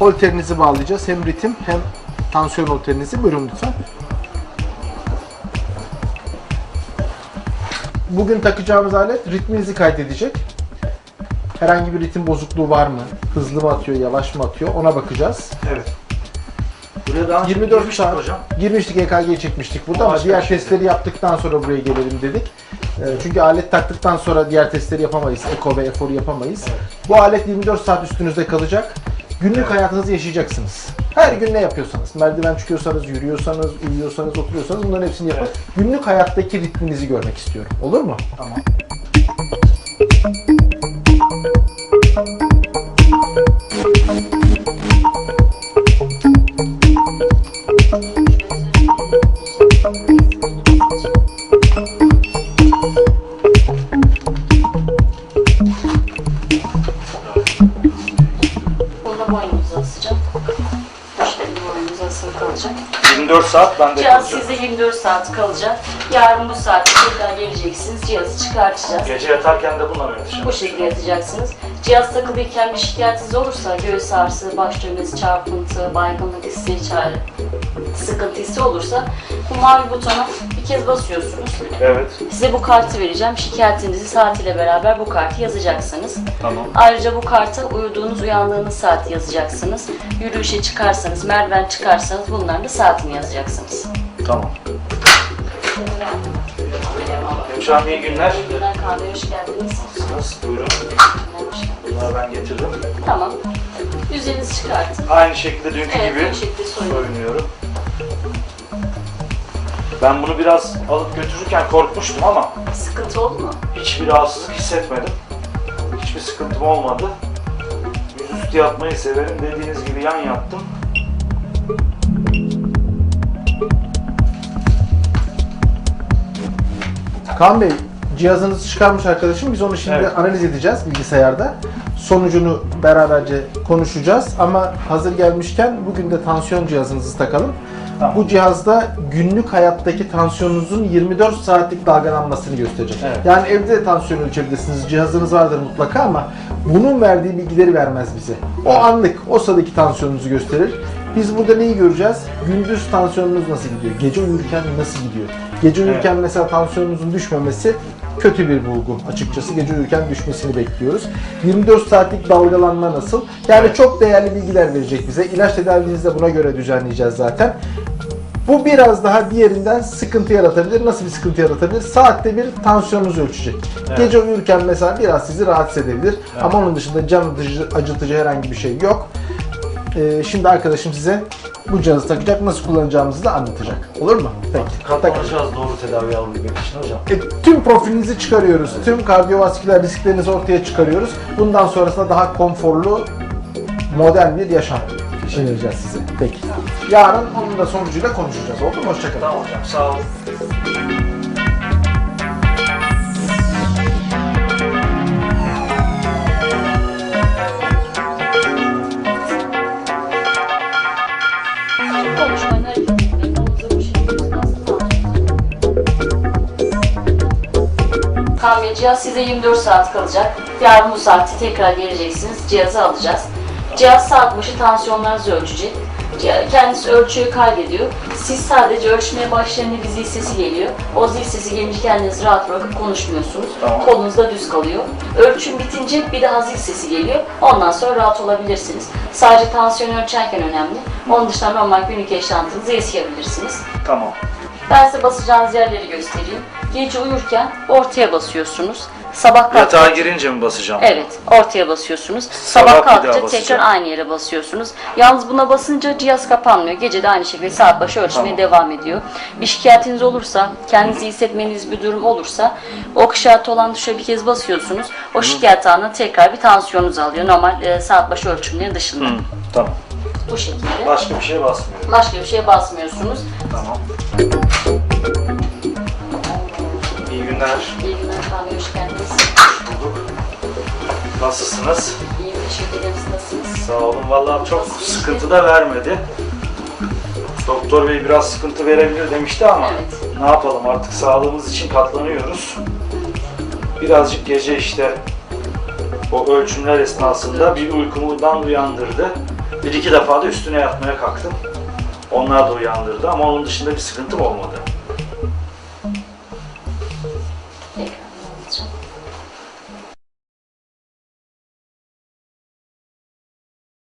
holterinizi bağlayacağız. Hem ritim hem tansiyon holterinizi. Buyurun lütfen. Bugün takacağımız alet ritminizi kaydedecek. Herhangi bir ritim bozukluğu var mı? Hızlı mı atıyor, yavaş mı atıyor? Ona bakacağız. Evet. Buraya daha önce 24 girmiştik saat hocam. girmiştik EKG çekmiştik burada Ama diğer bir şey testleri yaptıktan sonra buraya gelelim dedik. Ee, Çünkü alet taktıktan sonra diğer testleri yapamayız. Eko ve eforu yapamayız. Evet. Bu alet 24 saat üstünüzde kalacak. Günlük hayatınızı yaşayacaksınız. Her gün ne yapıyorsanız, merdiven çıkıyorsanız, yürüyorsanız, uyuyorsanız, oturuyorsanız bunların hepsini yapın. Evet. Günlük hayattaki ritminizi görmek istiyorum. Olur mu? Tamam. Bunu 24 saat bende Cihaz kalacak. sizde 24 saat kalacak. Yarın bu saatte tekrar geleceksiniz. Cihazı çıkartacağız. Gece yatarken de bununla mı yatacağım? Bu şekilde yatacaksınız. Cihaz takılıyken bir şikayetiniz olursa göğüs ağrısı, baş dönmesi, çarpıntı, baygınlık hissi, çare, sıkıntı hissi olursa bu mavi butona bir kez basıyorsunuz. Evet. Size bu kartı vereceğim. Şikayetinizi saatiyle beraber bu kartı yazacaksınız. Tamam. Ayrıca bu karta uyuduğunuz, uyandığınız saati yazacaksınız. Yürüyüşe çıkarsanız, merdiven çıkarsanız bunların da saatini yazacaksınız. Tamam. Hocam iyi günler. Günler kahveye hoş geldiniz. Nasıl? Buyurun. Bunları ben getirdim. Tamam. Üzerinizi çıkartın. Aynı şekilde dünkü Evet, gibi şekilde soyun. soyunuyorum. Ben bunu biraz alıp götürürken korkmuştum ama Sıkıntı oldu mu? hiçbir rahatsızlık hissetmedim. Hiçbir sıkıntım olmadı. Yüzüstü yatmayı severim. Dediğiniz gibi yan yattım. Kaan Bey, cihazınızı çıkarmış arkadaşım. Biz onu şimdi Evet. analiz edeceğiz bilgisayarda. Sonucunu beraberce konuşacağız ama hazır gelmişken bugün de tansiyon cihazınızı takalım. Tamam. Bu cihazda günlük hayattaki tansiyonunuzun 24 saatlik dalgalanmasını gösterecek. Evet. Yani evde de tansiyon ölçebilirsiniz. Cihazınız vardır mutlaka ama bunun verdiği bilgileri vermez bize. O anlık, o sıradaki tansiyonunuzu gösterir. Biz burada neyi göreceğiz? Gündüz tansiyonunuz nasıl gidiyor? Gece uyurken nasıl gidiyor? Gece uyurken mesela tansiyonunuzun düşmemesi kötü bir bulgu açıkçası. Gece uyurken düşmesini bekliyoruz. 24 saatlik dalgalanma nasıl? Yani Evet. çok değerli bilgiler verecek bize. İlaç tedavinizi de buna göre düzenleyeceğiz zaten. Bu biraz daha diğerinden sıkıntı yaratabilir. Nasıl bir sıkıntı yaratabilir? Saatte bir tansiyonunuzu ölçecek. Evet. Gece uyurken mesela biraz sizi rahatsız edebilir. Ama onun dışında can acıtıcı, acıtıcı herhangi bir şey yok. Ee, şimdi arkadaşım size bu cihazı takacak, nasıl kullanacağımızı da anlatacak. Olur mu? Peki. Katlanacağız doğru tedavi alabilmek için hocam. e, tüm profilinizi çıkarıyoruz. Tüm kardiyovasküler risklerinizi ortaya çıkarıyoruz. Bundan sonrasında daha konforlu, modern bir yaşam önereceğiz size. Peki. Yarın bunun da sonucuyla konuşacağız. Oldu mu? Hoşçakalın. Tamam hocam sağ olun. Bey, cihaz size 24 saat kalacak. Yarın bu saati tekrar geleceksiniz. Cihazı alacağız. Cihaz saat başı tansiyonlarınızı ölçecek. Kendisi ölçüyü kaydediyor. Siz sadece ölçmeye başlayınca bir zil sesi geliyor. O zil sesi gelince kendinizi rahat bırakıp konuşmuyorsunuz. Tamam. Kolunuz da düz kalıyor. Ölçüm bitince bir daha zil sesi geliyor. Ondan sonra rahat olabilirsiniz. Sadece tansiyon ölçerken önemli. Onun dışında normal günlük yaşantınızı yaşayabilirsiniz. Tamam. Ben size basacağınız yerleri göstereyim. Gece uyurken ortaya basıyorsunuz. Sabah Yatağa kalkınca girince mi basacağım? Evet, ortaya basıyorsunuz. Sabah Sabah, kalkınca tekrar aynı yere basıyorsunuz. Yalnız buna basınca cihaz kapanmıyor. Gece de aynı şekilde saat başı ölçmeye Tamam. devam ediyor. Bir şikayetiniz olursa, kendinizi hissetmeniz bir durum olursa o işareti olan tuşa bir kez basıyorsunuz. O şikayet anında tekrar bir tansiyonunuzu alıyor. Normal e, saat başı ölçümlerin dışında. Hı, tamam. Bu şekilde. Başka bir şeye basmıyorum. Başka bir şeye basmıyorsunuz. Tamam. Günler. İyi günler efendim, hoş geldiniz. Hoş bulduk. Nasılsınız? İyi, teşekkür ederim. Siz Nasılsınız? Sağ olun. Vallahi çok sıkıntı da vermedi. Doktor bey biraz sıkıntı verebilir demişti ama Evet. ne yapalım artık sağlığımız için katlanıyoruz. Birazcık gece işte o ölçümler esnasında bir uykumdan uyandırdı. Bir iki defa da üstüne yatmaya kalktım. Onlar da uyandırdı ama onun dışında bir sıkıntım olmadı.